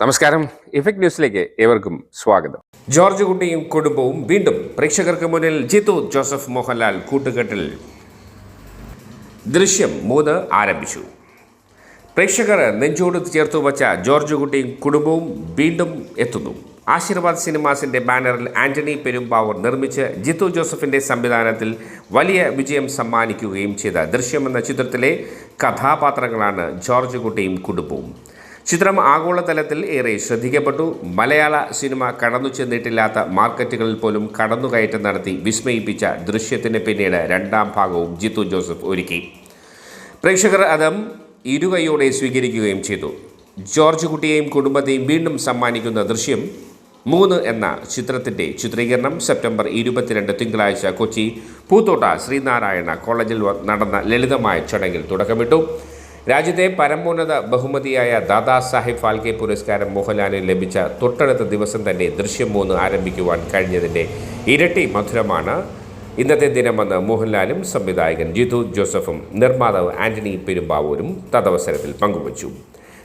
നമസ്കാരം. ഇഫക്ട് ന്യൂസിലേക്ക് ഏവർക്കും സ്വാഗതം. ജോർജ് കുട്ടിയും കുടുംബവും വീണ്ടും പ്രേക്ഷകർക്ക് മുന്നിൽ ജിത്തു ജോസഫ് മോഹൻലാൽ കൂട്ടുകെട്ടിൽ ദൃശ്യം മൂന്ന് ആരംഭിച്ചു. പ്രേക്ഷകർ നെഞ്ചോട് ചേർത്തു വച്ച ജോർജ് കുട്ടിയും കുടുംബവും വീണ്ടും എത്തുന്നു. ആശീർവാദ് സിനിമാസിന്റെ ബാനറിൽ ആന്റണി പെരുമ്പാവൂർ നിർമ്മിച്ച് ജിത്തു ജോസഫിന്റെ സംവിധാനത്തിൽ വലിയ വിജയം സമ്മാനിക്കുകയും ചെയ്ത ദൃശ്യം എന്ന ചിത്രത്തിലെ കഥാപാത്രങ്ങളാണ് ജോർജ് കുട്ടിയും കുടുംബവും. ചിത്രം ആഗോളതലത്തിൽ ഏറെ ശ്രദ്ധിക്കപ്പെട്ടു. മലയാള സിനിമ കടന്നു ചെന്നിട്ടില്ലാത്ത മാർക്കറ്റുകളിൽ പോലും കടന്നുകയറ്റം നടത്തി വിസ്മയിപ്പിച്ച ദൃശ്യത്തിന് പിന്നീട് രണ്ടാം ഭാഗവും ജിത്തു ജോസഫ് ഒരുക്കി. പ്രേക്ഷകർ അതും ഇരുകൈയോടെ സ്വീകരിക്കുകയും ചെയ്തു. ജോർജ് കുട്ടിയെയും കുടുംബത്തെയും വീണ്ടും സമ്മാനിക്കുന്ന ദൃശ്യം മൂന്ന് എന്ന ചിത്രത്തിന്റെ ചിത്രീകരണം സെപ്റ്റംബർ ഇരുപത്തിരണ്ട് തിങ്കളാഴ്ച കൊച്ചി പൂത്തോട്ട ശ്രീനാരായണ കോളേജിൽ നടന്ന ലളിതമായ ചടങ്ങിൽ തുടക്കമിട്ടു. രാജ്യത്തെ പരമോന്നത ബഹുമതിയായ ദാദാ സാഹിബ് ഫാൽക്കെ പുരസ്കാരം മോഹൻലാലിന് ലഭിച്ച തൊട്ടടുത്ത ദിവസം തന്നെ ദൃശ്യം മൂന്ന് ആരംഭിക്കുവാൻ കഴിഞ്ഞതിന്റെ ഇരട്ടി മധുരമാണ്. ഇന്നത്തെ ദിനമെന്ന് മോഹൻലാലും സംവിധായകൻ ജിതു ജോസഫും നിർമ്മാതാവ് ആന്റണി പെരുമ്പാവൂരും തദവസരത്തിൽ പങ്കുവച്ചു.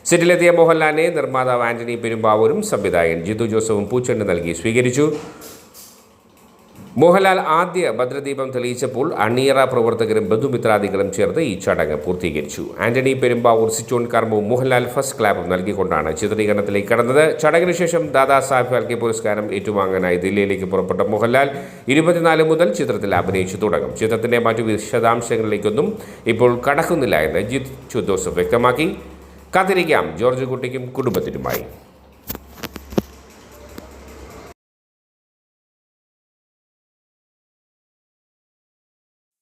സെറ്റിലെത്തിയ മോഹൻലാലിനെ നിർമ്മാതാവ് ആന്റണി പെരുമ്പാവൂരും സംവിധായകൻ ജിതു ജോസഫും പൂച്ചെണ്ട് നൽകി സ്വീകരിച്ചു. മോഹൻലാൽ ആദ്യ ഭദ്രദീപം തെളിയിച്ചപ്പോൾ അണിയറ പ്രവർത്തകരും ബന്ധുമിത്രാദികളും ചേർന്ന് ഈ ചടങ്ങ് പൂർത്തീകരിച്ചു. ആന്റണി പെരുമ്പാവൂർ സിറ്റോൺ കർമ്മവും മോഹൻലാൽ ഫസ്റ്റ് ക്ലാബും നൽകിക്കൊണ്ടാണ് ചിത്രീകരണത്തിലേക്ക് കടന്നത്. ചടങ്ങിന് ശേഷം ദാദാ സാഹിബ് ഫാൽക്കെ പുരസ്കാരം ഏറ്റുവാങ്ങാനായി ദില്ലിയിലേക്ക് പുറപ്പെട്ട മോഹൻലാൽ ഇരുപത്തിനാല് മുതൽ ചിത്രത്തിൽ അഭിനയിച്ചു തുടങ്ങും. ചിത്രത്തിന്റെ മറ്റു വിശദാംശങ്ങളിലേക്കൊന്നും ഇപ്പോൾ കടക്കുന്നില്ല എന്ന് ജിത് ജോസഫ് വ്യക്തമാക്കി. കാത്തിരിക്കാം. ജോർജ് കുട്ടിക്കും കുടുംബത്തിനുമായി.